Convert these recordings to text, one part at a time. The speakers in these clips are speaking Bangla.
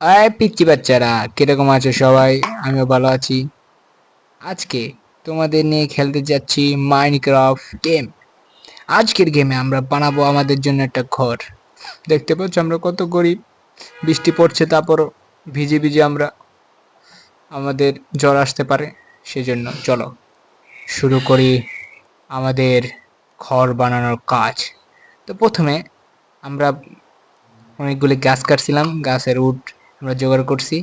আয় পিচ্ছি বাচ্চারা, কীরকম আছো সবাই? আমিও ভালো আছি। আজকে তোমাদের নিয়ে খেলতে যাচ্ছি মাইনক্রাফট গেম আজকের গেমে আমরা বানাবো আমাদের জন্য একটা ঘর। দেখতে পাচ্ছ আমরা কত গরিব। বৃষ্টি পড়ছে, তারপরও ভিজে ভিজে আমরা আমাদের জ্বর আসতে পারে। সেজন্য চলো, শুরু করি আমাদের ঘর বানানোর কাজ। তো প্রথমে আমরা অনেকগুলি গাছ কাটছিলাম, গাছের উড আমরা জোগাড় করছি।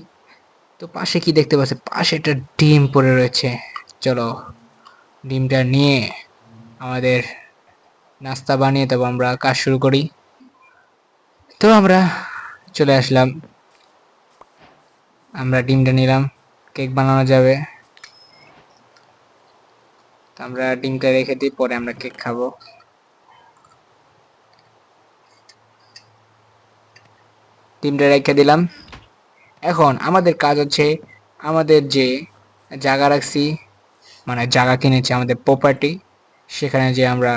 তো পাশে কি দেখতে পাচ্ছি পাশে একটা ডিম পড়ে রয়েছে। চলো, ডিমটা নিয়ে আমাদের নাস্তা বানিয়ে তবে আমরা কাজ শুরু করি। তো আমরা চলে আসলাম। আমরা ডিমটা নিলাম। কেক বানানো যাবে। তো আমরা ডিমটা রেখে দিই, পরে আমরা কেক খাব। ডিমটা রেখে দিলাম। এখন আমাদের কাজ হচ্ছে আমাদের যে জায়গা রাখছি মানে জায়গা কিনেছি আমাদের প্রপার্টি সেখানে যে আমরা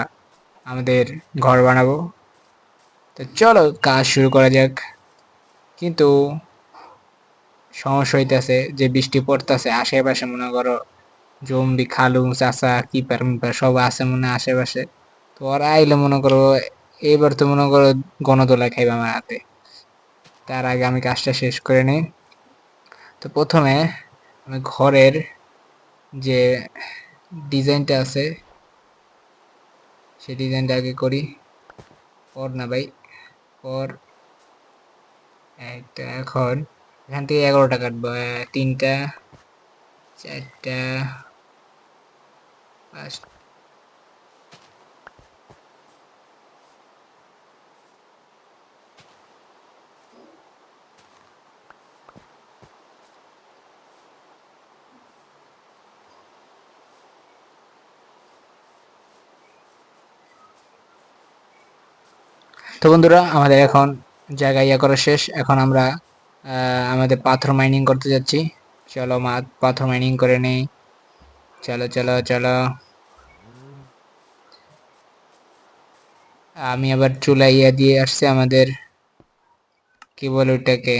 আমাদের ঘর বানাবো। তো চলো কাজ শুরু করা যাক। কিন্তু সমস্যা হইতেছে যে বৃষ্টি পড়তেছে, আশেপাশে মনে করো জম্বি, খালু, চাচা, কিপার, মিপার সব আছে মনে আশেপাশে। তো ওরা আইলে মনে করো, এবার তো মনে করো গণদোলা খাইবে আমার হাতে। তার আগে আমি কাজটা শেষ করে নিই। তো প্রথমে আমি ঘরের যে ডিজাইনটা আছে সেই ডিজাইনটা আগে করি। পর না ভাই, পর একটা এখন এখান থেকে এগারোটা কাটবো তিনটা, চারটা, পাঁচটা তো বন্ধুরা, আমাদের এখন জায়গা ইয়া করা শেষ। এখন আমরা আমাদের পাথর মাইনিং করতে যাচ্ছি। চলো মা, পাথর মাইনিং করে নেই। চলো চলো চলো। আমি আবার চুলা ইয়া দিয়ে আসছে আমাদের, কি বলে ওটাকে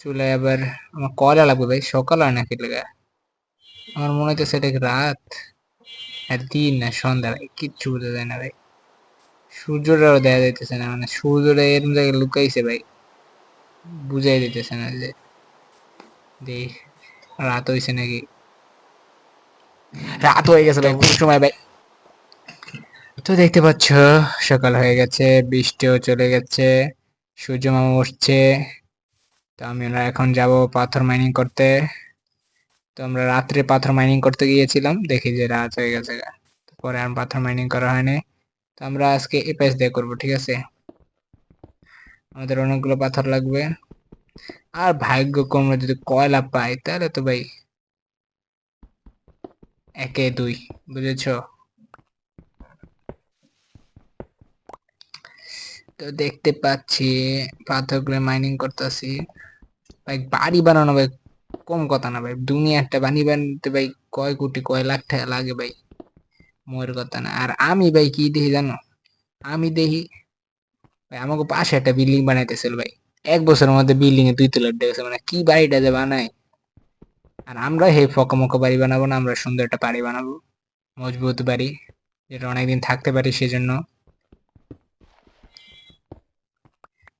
চুলায় আবার আমার কয়লা লাগবে ভাই? সকাল হয় নাকি লেগা? আমার মনে হচ্ছে সেটা রাত? আর দিন না সন্ধ্যা ভাই কিচ্ছু বোঝা যায় না ভাই। সূর্যটাও দেখা যাইতেছে না মানে সূর্যটা এরকম জায়গায় লুকাইছে ভাই। বুঝাই দিতেছে না যে দেখ রাত হয়েছে নাকি। রাত হয়ে গেছে সময় ভাই। তো দেখতে পাচ্ছ, সকাল হয়ে গেছে, বৃষ্টিও চলে গেছে, সূর্য মামা উঠছে তো আমরা এখন যাব পাথর মাইনিং করতে। তো আমরা রাত্রে পাথর মাইনিং করতে গিয়েছিলাম, দেখি যে রাত হয়ে গেছে। পরে আর পাথর মাইনিং করা হয়নি। তো আমরা আজকে এ প্যাচ দিয়ে করব, ঠিক আছে? আমাদের অনেকগুলো পাথর লাগবে। আর ভাগ্য ভাগ্যক্রমে যদি কয়লা পাই, তাহলে তো ভাই একে দুই, বুঝেছ? তো দেখতে পাচ্ছি পাথরগুলো মাইনিং করতেছি। ভাই, বাড়ি বানানো ভাই কম কথা না ভাই দুনিয়া একটা বাড়ি বানাতে ভাই কয় কোটি, কয় লাখ টাকা লাগে ভাই। মোর কথা না আর আমি ভাই কি দেখি জানো? আমি দেখি, ভাই আমাকে পাশে একটা বিল্ডিং বানাইতেছিল ভাই। এক বছরের মধ্যে বিল্ডিং এ দুই তলার দেখেছে মানে কি বাড়িটা যে বানায়। আর আমরা হে ফকা মকা বাড়ি বানাবো না, আমরা সুন্দর একটা বাড়ি বানাবো। মজবুত বাড়ি, যেটা অনেকদিন থাকতে পারি সেজন্য।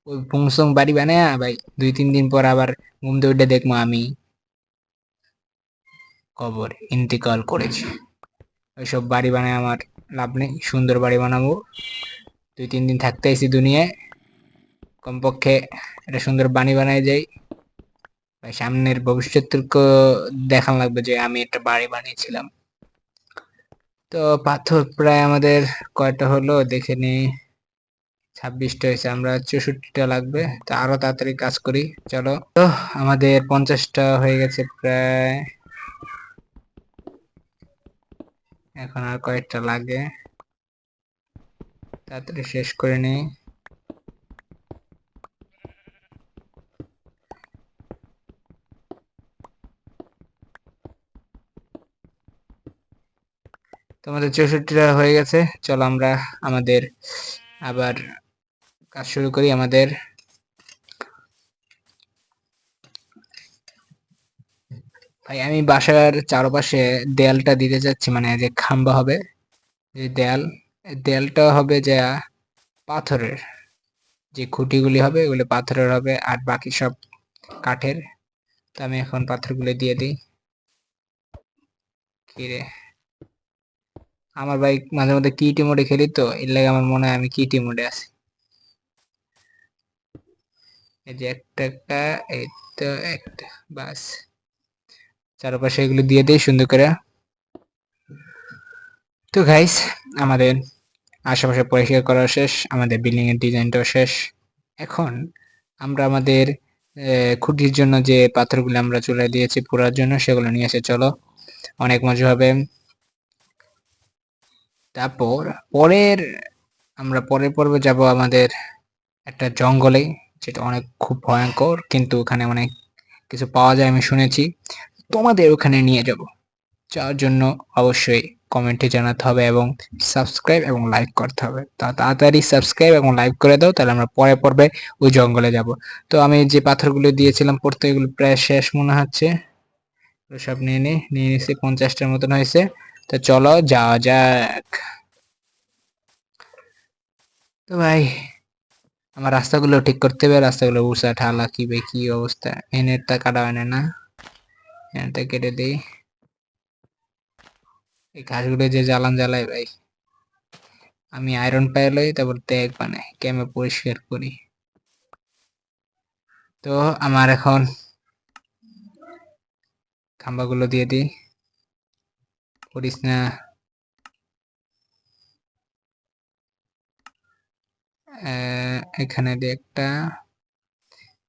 ওই পুংসং বাড়ি বানায় ভাই, দুই তিন দিন পর আবার ঘুম উঠে দেখব আমি। কবর, ইন্তিকাল করেছি। ওইসব বাড়ি বানায় আমার লাভ নেই, সুন্দর বাড়ি বানাবো। দুই, তিন দিন থাকতে আইছি দুনিয়ায়। কমপক্ষে একটা সুন্দর বাড়ি বানায় যাই। ভাই, সামনের ভবিষ্যৎকে দেখান লাগবে যে আমি একটা বাড়ি বানিয়েছিলাম। তো পাথর প্রায় আমাদের কয়টা হলো দেখে নি। ছাব্বিশটা হয়েছে, আমরা চৌষট্টিটা লাগবে। তো আরও তাড়াতাড়ি কাজ করি, চলো। তো আমাদের পঞ্চাশটা হয়ে গেছে প্রায়। এখন আর কয়েকটা লাগে। তাড়াতাড়ি শেষ করে নিই। তোমাদের চৌষট্টিটা হয়ে গেছে। চলো আমরা আমাদের আবার কাজ শুরু করি আমাদের আমি বাসার চারপাশে দেয়ালটা দিতে চাচ্ছি মানে যে খাম্বা হবে, যে দেয়াল দেয়ালটা হবে যে পাথরের। যে খুঁটিগুলি হবে, এগুলো পাথরের হবে, আর বাকি সব কাঠের। তো আমি এখন পাথরগুলো দিয়ে দিই। কিরে? আমার বাইক মাঝে মধ্যে কিটি মোডে খেলি তো, এর লাগে আমার মনে হয় আমি কিটি মোডে আছি। এই যে একটা একটা, এই তো একটা, বাস। চারপাশে এগুলো দিয়ে দিই সুন্দর করে। তো গাইস আমাদের আশেপাশে পরিষ্কার করা শেষ, আমাদের বিল্ডিং এর ডিজাইনটাও শেষ। এখন আমরা আমাদের খুঁটির জন্য যে পাথরগুলো আমরা চলে দিয়েছি পোড়ার জন্য, সেগুলো নিয়ে এসে চলো। অনেক মজা হবে। তারপর, পরের, আমরা পরের পর্বে যাব আমাদের একটা জঙ্গলে, যেটা অনেক খুব ভয়ঙ্কর, কিন্তু ওখানে অনেক কিছু পাওয়া যায় আমি শুনেছি। তোমাদের ওখানে নিয়ে যাব। যাওয়ার জন্য অবশ্যই কমেন্টে জানাতে হবে এবং সাবস্ক্রাইব এবং লাইক করতে হবে। তা তাড়াতাড়ি সাবস্ক্রাইব এবং লাইক করে দাও, তাহলে আমরা পরে পর্বে ওই জঙ্গলে যাব। তো আমি যে পাথরগুলো দিয়েছিলাম, পড়তে এগুলো প্রায় শেষ মনে হচ্ছে। সব নিয়ে নি, নিয়ে নিছি পঞ্চাশটার মতন হয়েছে। তো চলো যাওয়া যাক। তো ভাই, আমার রাস্তাগুলো ঠিক করতে হবে, রাস্তাগুলো উষা ঠালা, কি বে, কি অবস্থা? এনেরটা কাটা হয় না? এনেরটা কেটে দিই। এই ঘাসগুলো যে জ্বালান জ্বালাই ভাই। আমি আয়রন পায়ে লই তারপর ত্যাগ বানাই ক্যামে পরিষ্কার করি। তো আমার এখন খাম্বাগুলো দিয়ে দিই। করিস না এখানে দিয়ে একটা,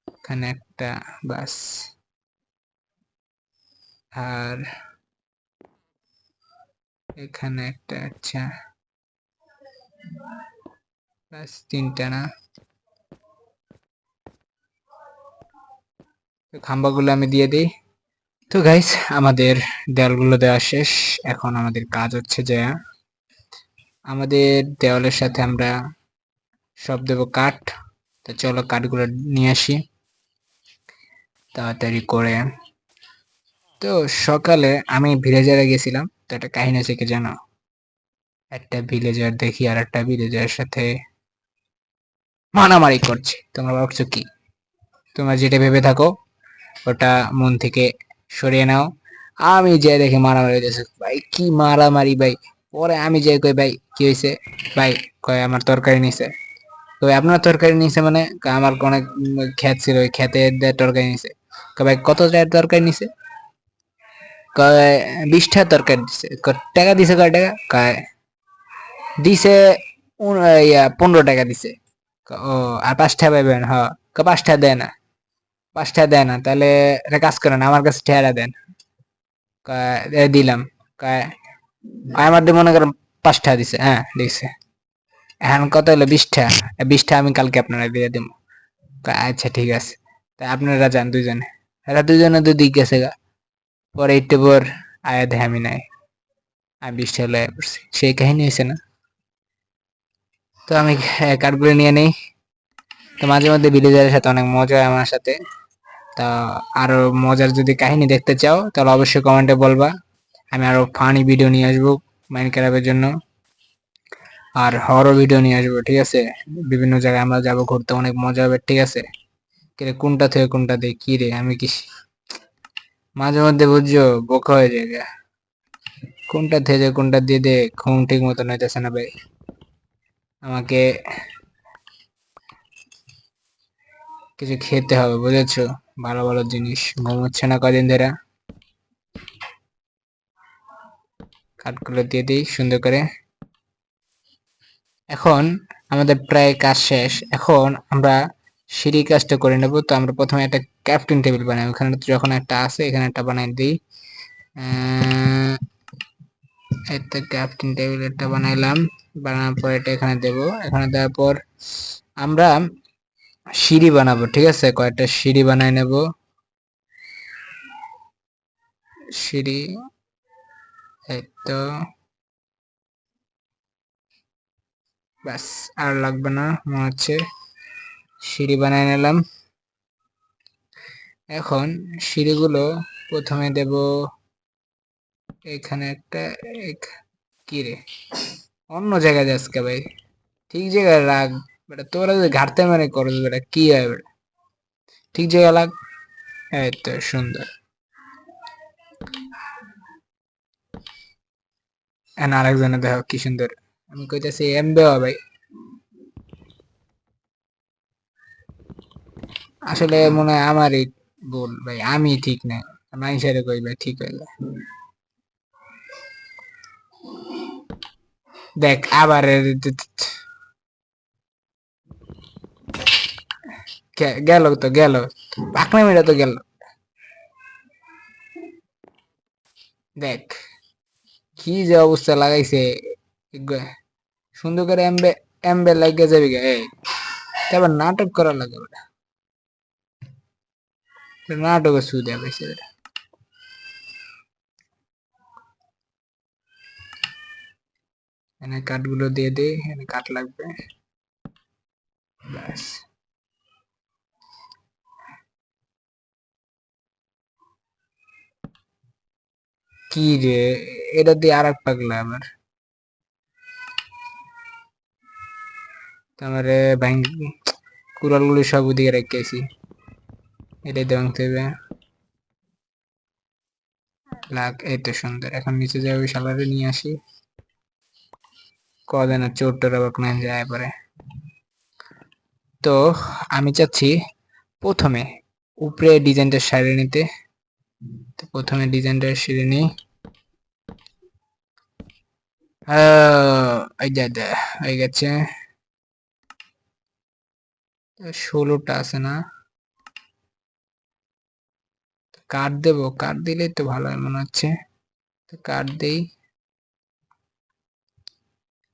এখানে একটা, বাস। আর এখানে একটা আচ্ছা বাস তিনটা না? তো খাম্বাগুলো আমি দিয়ে দিই। তো গাইস আমাদের দেওয়ালগুলো দেওয়া শেষ। এখন আমাদের কাজ হচ্ছে যে, আমাদের দেওয়ালের সাথে আমরা সব দেবো কাঠ। তো চলো কাঠগুলো নিয়ে আসি। তাড়াতাড়ি করে তো সকালে আমি ভিলেজারে গেছিলাম। তো একটা কাহিনী আছে কি জানো? একটা ভিলেজার দেখি আর একটা ভিলেজারের সাথে মারামারি করছে। তোমরা ভাবছ কি? তোমরা যেটা ভেবে থাকো, ওটা মন থেকে সরিয়ে নাও। আমি যে দেখে মারামারি হইতেছে। ভাই, কি মারামারি ভাই? পরে আমি যে কই, ভাই, কি হয়েছে ভাই, কয়, আমার তরকারি নিছে। তো আপনার তরকারি নিছে মানে? আমার অনেক ক্ষেত ছিল, ওই দিয়ে তরকারি নিছে। ভাই, কত টাকার তরকারি নিছে? কয়, বিশটা তরকারি দিছে। টাকা দিছে কয় টাকা? কয়, দিছে পনেরো টাকা দিছে। ও, আর পাঁচটা পাইবেন হ। পাঁচটা দেয় না। পাঁচটা দেয় না, তাহলে একটা কাজ করেন আমার কাছে ঠেয়ারা দেন দিলাম। কয়, আমার দিয়ে মনে করেন পাঁচটা দিছে হ্যাঁ দিছে। এখন কত হলো? বিশটা। বিশটা আমি কালকে আপনারা দিয়ে দিব। আচ্ছা ঠিক আছে। তা আপনারা যান দুইজনে। এরা দুইজনে দুই গেছে গা। পরে পর আয়া আমি নাই। আমি বিশটা লয়ে পড়ছি। সেই কাহিনী হয়েছে না? তো আমি কাঠগুলো নিয়ে নেই। তো মাঝে মধ্যে ভিলেজারের সাথে অনেক মজা আমার সাথে। তা আরও মজার যদি কাহিনী দেখতে চাও, তাহলে অবশ্যই কমেন্টে বলবা। আমি আরও ফানি ভিডিও নিয়ে আসব মাইন্ড ক্যারাপের জন্য। আর হরর ভিডিও নিয়ে আসব, ঠিক আছে? বিভিন্ন জায়গায় আমরা যাব, ঘুরতে অনেক মজা হবে, ঠিক আছে? কিরে কোনটা থেকে কোনটা দেই কি রে? আমি কি মাঝে মধ্যে বুঝছ বোকা হয়ে যায়। কোনটা থেকে কোনটা দিয়ে দে, ঘুম ঠিক মতো নইতেছে না ভাই। আমাকে কিছু খেতে হবে, বুঝেছ? ভালো ভালো জিনিস। ঘুম হচ্ছে না কদিন ধরে। কাঠগুলো দিয়ে দিই, সুন্দর করে। এখন আমাদের প্রায় কাজ শেষ। এখন আমরা সিঁড়ি কাজটা করে নেব। তো আমরা প্রথমে একটা ক্যাপ্টেন টেবিল বানাই। ওখানে যখন একটা আছে, এখানে একটা বানাই দিই। একটা ক্যাপ্টেন টেবিল একটা বানাইলাম। বানানোর পর এটা এখানে দেব। এখানে দেওয়ার পর আমরা সিঁড়ি বানাবো, ঠিক আছে? কয়েকটা সিঁড়ি বানাই নেব। সিঁড়ি, এই তো। ব্যাস, আর লাগবে না, মনে হচ্ছে। সিঁড়ি বানাই নিলাম। এখন সিঁড়িগুলো প্রথমে দেব এখানে একটা এক- কি রে? অন্য জায়গায় যাস কে ভাই? ঠিক জায়গায় রাখ বেটা। তোরা যদি ঘাটতে মানে করস বেটা, কি হয় বেটা? ঠিক জায়গায় লাগ এই তো সুন্দর। আরেকজনে দেখো কি সুন্দর। আমি কইতাছি, এম এমবে ভাই। আসলে মনে হয় আমারই ভুল, ভাই। আমি ঠিক না। মানুষের কই ভাই, ঠিক হইলে দেখ, আবার গেল তো, গেল। পাকনামিটা তো গেল। দেখ, কি যে অবস্থা লাগাইছে সুন্দর করে এমবে এমবে লাগে যাবে গে তারপর নাটক করা লাগে ওটা নাটকের সুবিধা পাইছে ওটা এখানে কাঠগুলো দিয়ে দে এখানে কাঠ লাগবে। ব্যাস। কি রে, এটা দিয়ে আর এক পাগলা আবার। তারপরে ব্যাংক, কুড়ালগুলো সব ওদিকে রেখেছি এটাই ভাঙতে হবে। লাগ এই তো সুন্দর। এখন নিচে যাবে সালারে নিয়ে আসি। কদিন আর চোর টোর আবার কোনো যায় পরে। তো, আমি চাচ্ছি প্রথমে উপরে ডিজাইনটা সারিয়ে নিতে। তো প্রথমে ডিজাইনটা সেরে নিই। এই হয়ে গেছে। ষোলোটা আছে না? কাঠ দেবো। কাঠ দিলেই তো ভালো হয় মনে হচ্ছে। তো কাঠ দেই।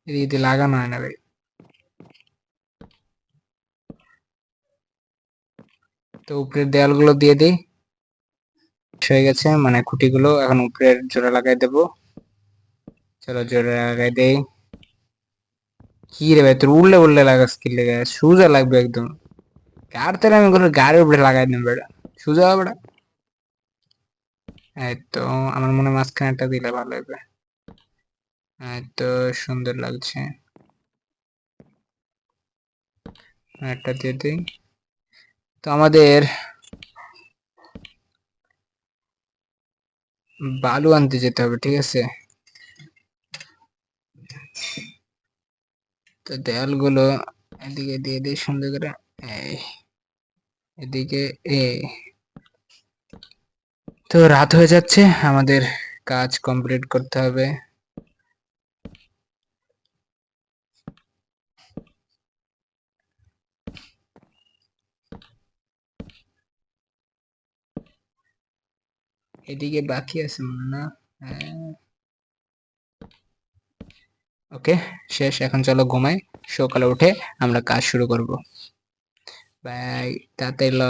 এদিকে লাগানো হয় না ভাই তো উপরের দেয়ালগুলো দিয়ে দিই। হয়ে গেছে মানে খুঁটিগুলো। এখন উপরের জোড়া লাগাই দেবো। চলো জোড়া লাগাই দেই। কি রে ভাই, তোর উড়লে উড়লে লাগাস কি লেগে? সুজা লাগবে একদম। কার তাহলে আমি কোনো গাড়ির উপরে লাগাই দেবো বেটা? সুজা বেটা তো আমার মনে মাঝখানে একটা দিলে ভালো হবে তো সুন্দর লাগছে। একটা দিয়ে দিই। তো আমাদের বালু আনতে যেতে হবে, ঠিক আছে? তো দেয়ালগুলো এদিকে দিয়ে দিই সুন্দর করে। এই, এদিকে এই। তো রাত হয়ে যাচ্ছে, আমাদের কাজ কমপ্লিট করতে হবে। এদিকে বাকি আছে মনে। না ওকে, শেষ, এখন চলো ঘুমাই। সকালে উঠে আমরা কাজ শুরু করব। বাই, তাড়াতাড়ি লো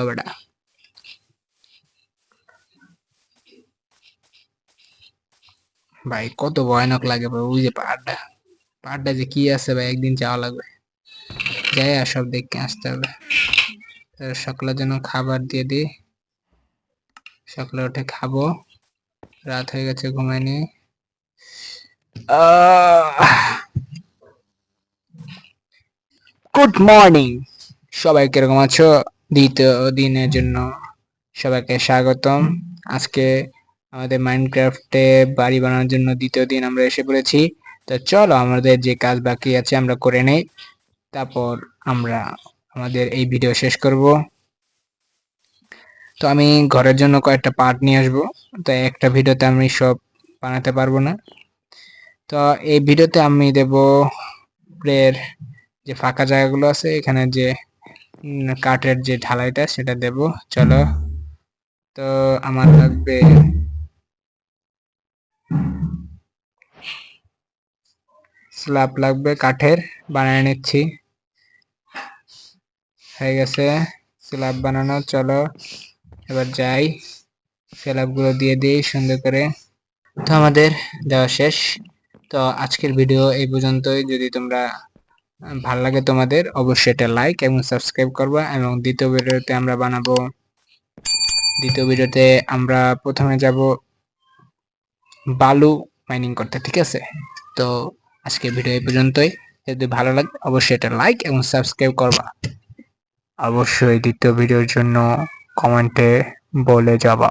ভাই, কত ভয়ানক লাগে ভাই, ওই যে পাহাড়টা। পাহাড়টা যে কি আছে ভাই, একদিন যাওয়া লাগবে। যাই আর সব দেখে আসতে হবে। সকালের জন্য খাবার দিয়ে দিই। সকালে উঠে খাব। রাত হয়ে গেছে ঘুমাইনি। Good morning. সবাই কীরকম আছো? দ্বিতীয় দিনের জন্য সবাইকে স্বাগতম। আজকে আমাদের মাইনক্রাফটে বাড়ি বানানোর জন্য দ্বিতীয় দিন আমরা এসে পড়েছি। তো চলো, আমাদের যে কাজ বাকি আছে আমরা করে নেই। তারপর আমরা আমাদের এই ভিডিও শেষ করব। তো আমি ঘরের জন্য কয়েকটা পার্ট নিয়ে আসব। তো একটা ভিডিওতে আমি সব বানাতে পারব না। তো এই ভিডিওতে আমি দেব উপরের যে ফাঁকা জায়গাগুলো আছে, এখানে যে কাঠের যে ঢালাইটা, সেটা দেব। চলো। তো আমার লাগবে স্ল্যাব লাগবে, কাঠের, বানিয়ে নিচ্ছি। হয়ে গেছে স্ল্যাব বানানো, চলো এবার যাই। স্ল্যাবগুলো দিয়ে দিই সুন্দর করে। তো আমাদের দেওয়া শেষ। তো আজকের ভিডিও এই পর্যন্তই। যদি তোমরা ভালো লাগে তোমাদের, অবশ্যই এটা লাইক এবং সাবস্ক্রাইব করবা এবং দ্বিতীয় ভিডিওতে আমরা বানাবো। দ্বিতীয় ভিডিওতে আমরা প্রথমে যাব বালু মাইনিং করতে, ঠিক আছে? তো আজকে ভিডিও এই পর্যন্তই। যদি ভালো লাগে, অবশ্যই এটা লাইক এবং সাবস্ক্রাইব করবা। অবশ্যই দ্বিতীয় ভিডিওর জন্য কমেন্টে বলে যাবা।